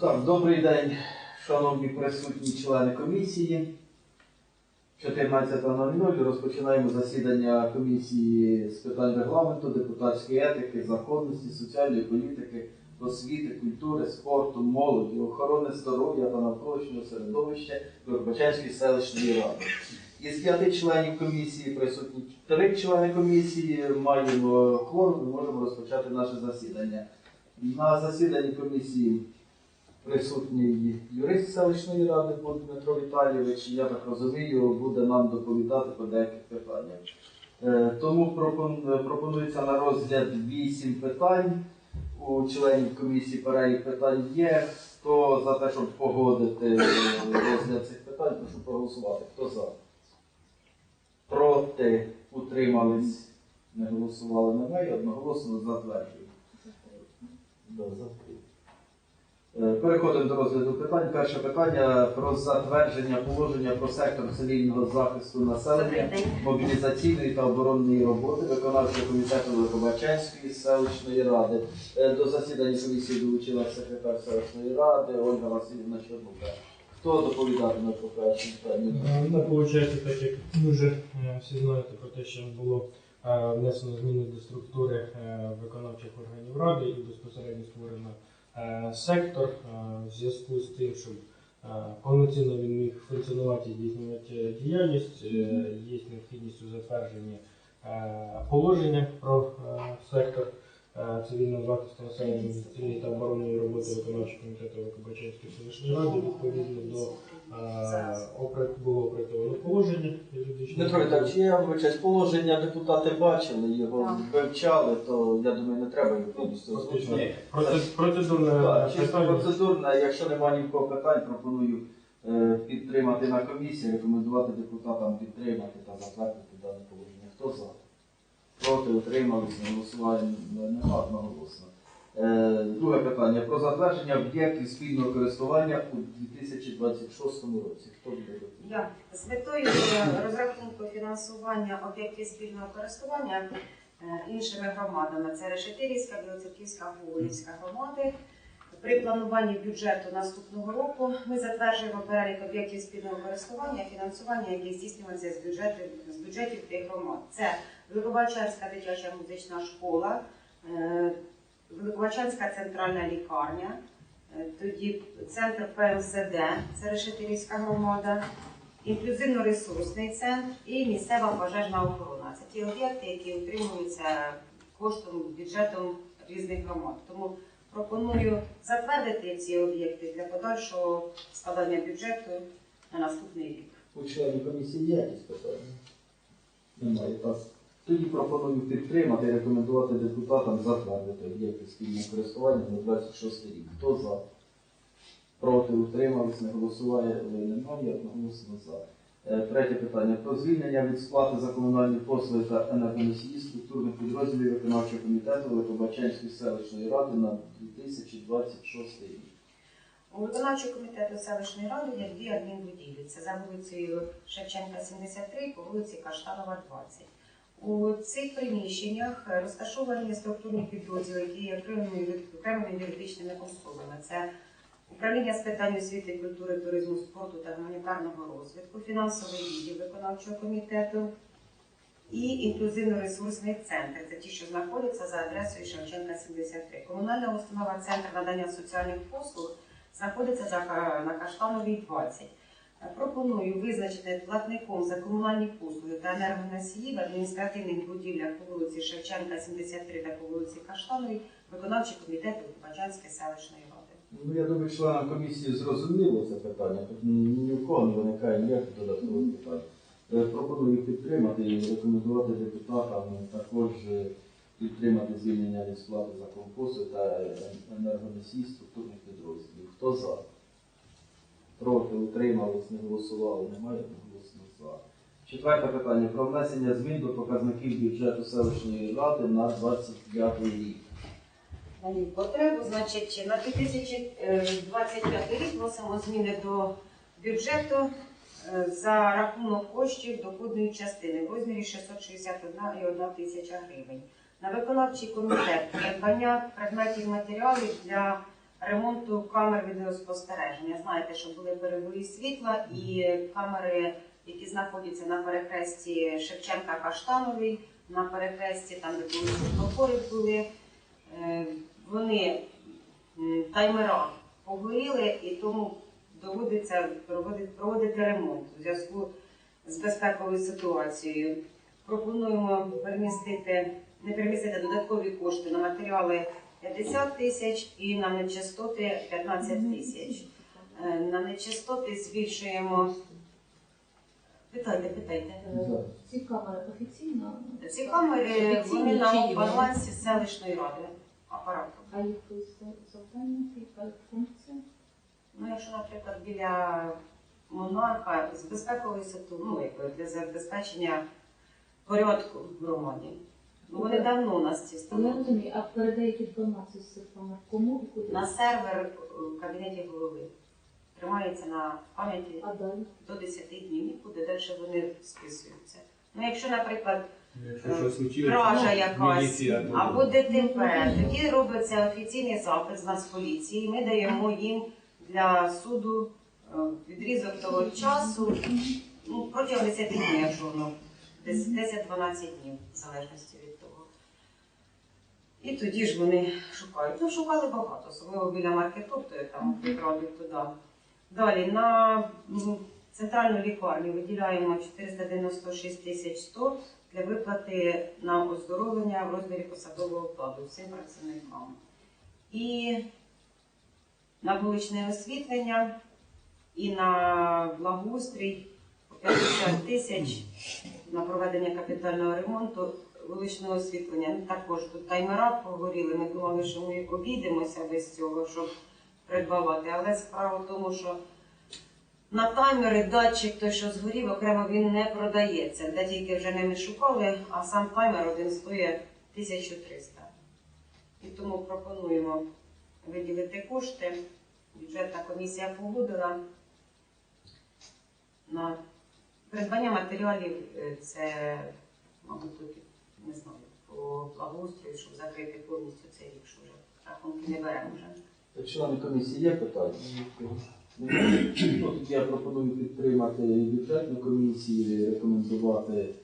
Так, добрий день, шановні присутні члени комісії. 14.00 розпочинаємо засідання комісії з питань регламенту, депутатської етики, законності, соціальної політики, освіти, культури, спорту, молоді, охорони здоров'я та навколишнього середовища Горбачанської селищної ради. Із п'яти членів комісії присутні три члени комісії. Маємо кворум, ми можемо розпочати наше засідання. На засіданні комісії присутній юрист селищної ради Дмитро Віталійович, я так розумію, буде нам доповідати по деяких питаннях. Е, Тому пропон- пропонується на розгляд вісім питань. У членів комісії перелік питань є. Хто за те, щоб погодити е, розгляд цих питань, прошу проголосувати. Хто за? Проти утримались, не голосували немає, одноголосно затверджую. Е, Переходимо до розгляду питань. Перше питання про затвердження положення про сектор цивільного захисту населення, мобілізаційної та оборонної роботи виконавчого комітету Великобачанської селищної ради. Е, До засідання комісії долучилася секретар селищної ради Ольга Васильівна Чорнука. Хто доповідатиме по першому питанню? Е, Ну, виходить, так як ви вже всі знаєте про те, що було внесено зміни до структури виконавчих органів ради і безпосередньо створено сектор е, в зв'язку з тим, щоб е, повноцінно він міг функціонувати і здійснювати е, діяльність. е, Є необхідність у затвердженні е, положення про е, сектор е, цивільного захисту населення та оборонної роботи виконавчого комітету Викобачанської селищної ради відповідно до Е, було опрацьовано положення юридичне. Дмитро Віталійович, я вибачаюсь, положення депутати бачили, його вивчали, то я думаю, не треба його повністю Фактично, озвучувати. проце- Процедурне Так, чисто питання. процедурне, якщо немає ні в кого питань, пропоную е, підтримати на комісії, рекомендувати депутатам підтримати та затвердити дане положення. Хто за? Проти утримались, не голосували нема одноголосно. Е, Друге питання про затвердження об'єктів спільного користування у 2026 році. Хто буде? Я з метою е, розрахунку фінансування об'єктів спільного користування е, іншими громадами це Решетирівська, Білоцерківська, Гоголівська громади. При плануванні бюджету наступного року ми затверджуємо перелік об'єктів спільного користування, фінансування, які здійснюються з бюджетів з бюджетів тих громад. Це Великобачанська дитяча музична школа, Великобачанська центральна лікарня, е, тоді центр ПМСД, це Решетирівська громада, інклюзивно-ресурсний центр і місцева пожежна охорона. Це ті об'єкти, які утримуються коштом бюджетом різних громад. Тому пропоную затвердити ці об'єкти для подальшого складання бюджету на наступний рік. У членів комісії якісь питання? Немає. Тоді пропоную підтримати рекомендувати депутатам затвердити об'єкти спільного користування на 26 рік. Хто за? Проти утримались, не голосуває, немає, одноголосно за. Е, Третє питання. Про звільнення від сплати за комунальні послуги та енергоносії структурних підрозділів виконавчого комітету Великобачанської селищної ради на 2026 рік. У виконавчого комітету селищної ради є дві адмінбудівлі. Це за вулицею Шевченка 73 по вулиці Каштанова 20. У цих приміщеннях розташовані структурні підрозділи, які є окремими юридичними особами. Це управління з питань освіти, культури, туризму, спорту та гуманітарного розвитку, фінансовий відділ виконавчого комітету і інклюзивно-ресурсний центр. Це ті, що знаходяться за адресою Шевченка 73. Комунальна установа Центр надання соціальних послуг знаходиться на Каштановій 20. Пропоную визначити платником за комунальні послуги та енергоносії в адміністративних будівлях по вулиці Шевченка 73 та по вулиці Каштановій виконавчий комітет Бачанської селищної ради. Ну, я думаю, членам комісії зрозуміло це питання. Тут ні в кого не виникає ніяких додаткових питань. Е, Пропоную підтримати і рекомендувати депутатам також е, підтримати звільнення від сплати за компоси та е, енергоносій структурних підрозділів. Хто за? Проти, утримались, не голосували, немає одноголосно за. Четверте питання про внесення змін до показників бюджету селищної ради на 25 рік. Потребу, значить, на 2025 рік вносимо зміни до бюджету е, за рахунок коштів доходної частини в розмірі 661,1 тисяча гривень. На виконавчий комітет придбання предметів матеріалів для ремонту камер відеоспостереження. Знаєте, що були перебої світла і камери, які знаходяться на перехресті Шевченка Каштановий, на перехресті, там де були світлофори були, е, вони таймера погоріли і тому доводиться проводити, проводити ремонт у зв'язку з безпековою ситуацією. Пропонуємо перемістити, не перемістити додаткові кошти на матеріали 50 тисяч і на нечистоти 15 тисяч. Е, На нечистоти збільшуємо. Питайте, питайте. Ці камери офіційно, Ці камери вони на балансі селищної ради апарату. а їх завдання, яка функція? Ну, якщо, наприклад, біля монарха з безпекової ситуації, ну, якби для забезпечення порядку в громаді. Ну, вони давно у нас ці Я встановлені. розумію, а передають інформацію з цих кому і куди? На сервер в кабінеті голови. Тримається на пам'яті А далі? до 10 днів, нікуди далі вони списуються. Ну, якщо, наприклад, Якщо щось случилось, кража ну, якась міліція, або ДТП, тоді робиться офіційний запит з Нацполіції, ми даємо їм для суду е, відрізок того часу ну, протягом 10 днів, якщо воно десь 10-12 днів, в залежності від. І тоді ж вони шукають. Ну, шукали багато, особливо біля маркетопту, там відправлять туди. Далі на центральну лікарню виділяємо 496 тисяч 100 для виплати на оздоровлення в розмірі посадового окладу всім працівникам. І на вуличне освітлення і на благоустрій по 50 тисяч на проведення капітального ремонту вуличного освітлення. Ну, також тут таймера погоріли. Ми думали, що ми обійдемося без цього, щоб придбавати. Але справа в тому, що на таймери датчик той, що згорів, окремо він не продається. Де тільки вже ними шукали, а сам таймер один стоїть 1300. І тому пропонуємо виділити кошти. Бюджетна комісія погодила на придбання матеріалів. е, Це, мабуть, тут, не знаю, по благоустрою, щоб закрити повністю цей рік, що вже рахунки не беремо вже. Члени комісії є питання? Ну, тоді я пропоную підтримати бюджетну комісію, рекомендувати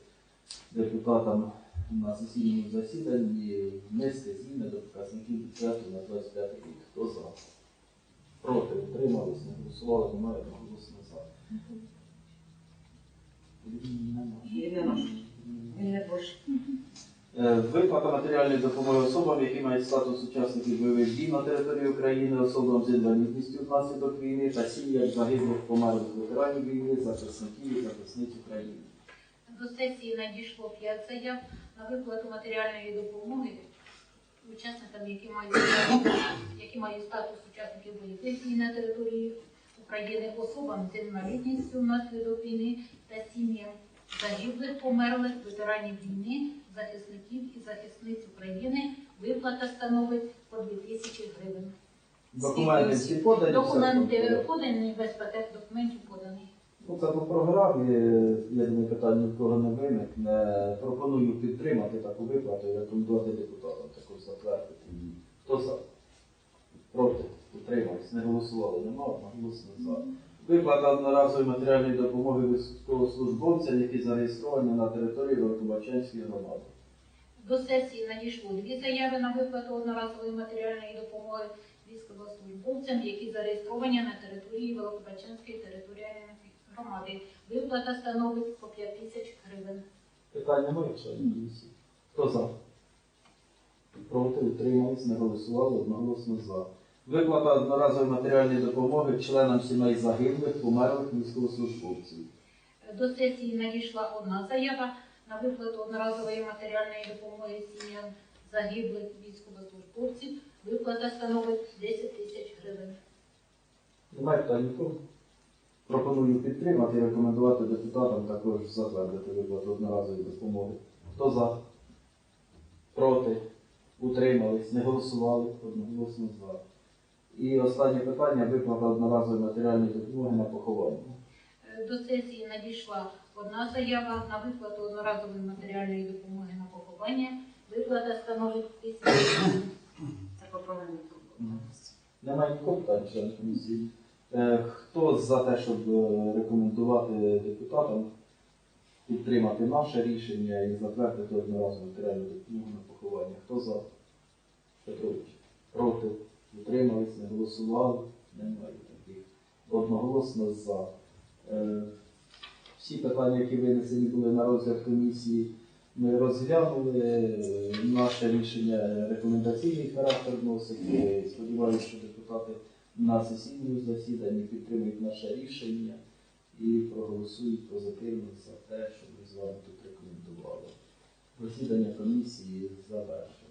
депутатам на сесійному засіданні внести зміни до показників бюджету на 25 рік. Хто за? Проти, утримались, не голосували, немає одноголосно за. І не наш. Він не. Е, Виплата матеріальної допомоги особам, які мають статус учасників бойових дій на території України, особам з інвалідністю внаслідок війни та сім'ях загиблих померлих ветеранів війни, захисників і захисниць України. До сесії надійшло 5 заяв на виплату матеріальної допомоги учасникам, які мають, які мають статус учасників бойових дій на території України, особам з інвалідністю внаслідок війни та сім'ям загиблих, померлих, ветеранів війни, захисників і захисниць України. Виплата становить по 2 тисячі гривень. Документи всі подані. Документи подані. подані, без пакет документів поданий. Ну, це по програмі, я думаю, питань ні в кого не виникне. Пропоную підтримати таку виплату і рекомендувати депутатам також затвердити. Хто за? Проти? Утримались? Не голосували? Нема? Одноголосно за. Виплата одноразової матеріальної допомоги військовослужбовцям, які зареєстровані на території Великобачанської громади. До сесії надійшло дві заяви на виплату одноразової матеріальної допомоги військовослужбовцям, які зареєстровані на території Великобачанської територіальної громади. Виплата становить по 5 тисяч гривень. Питання немає, членів комісії. Хто за? Проти, утримались, не голосували, одноголосно за. Виплата одноразової матеріальної допомоги членам сімей загиблих, померлих військовослужбовців. До сесії надійшла одна заява на виплату одноразової матеріальної допомоги сім'ям загиблих військовослужбовців. Виплата становить 10 тисяч гривень. Немає питань нікого? Пропоную підтримати і рекомендувати депутатам також затвердити виплату одноразової допомоги. Хто за? Проти? Утримались? Не голосували? Одноголосно за. І останнє питання виплата одноразової матеріальної допомоги на поховання. Е, До сесії надійшла одна заява на виплату одноразової матеріальної допомоги на поховання. Виплата становить 1000 гривень. Це по програмі. Немає нікого питань член комісії. Е, Хто за те, щоб е, рекомендувати депутатам підтримати наше рішення і затвердити одноразову матеріальну допомогу на поховання? Хто за? Петрович. Проти? Утримались, не голосували? Немає таких. Одноголосно за. Е, Всі питання, які винесені були на розгляд комісії, ми розглянули. Е, Наше рішення рекомендаційний характер носить. Е, Сподіваюся, що депутати на сесійному засіданні підтримують наше рішення і проголосують позитивно за те, що ми з вами тут рекомендували. Засідання комісії завершено.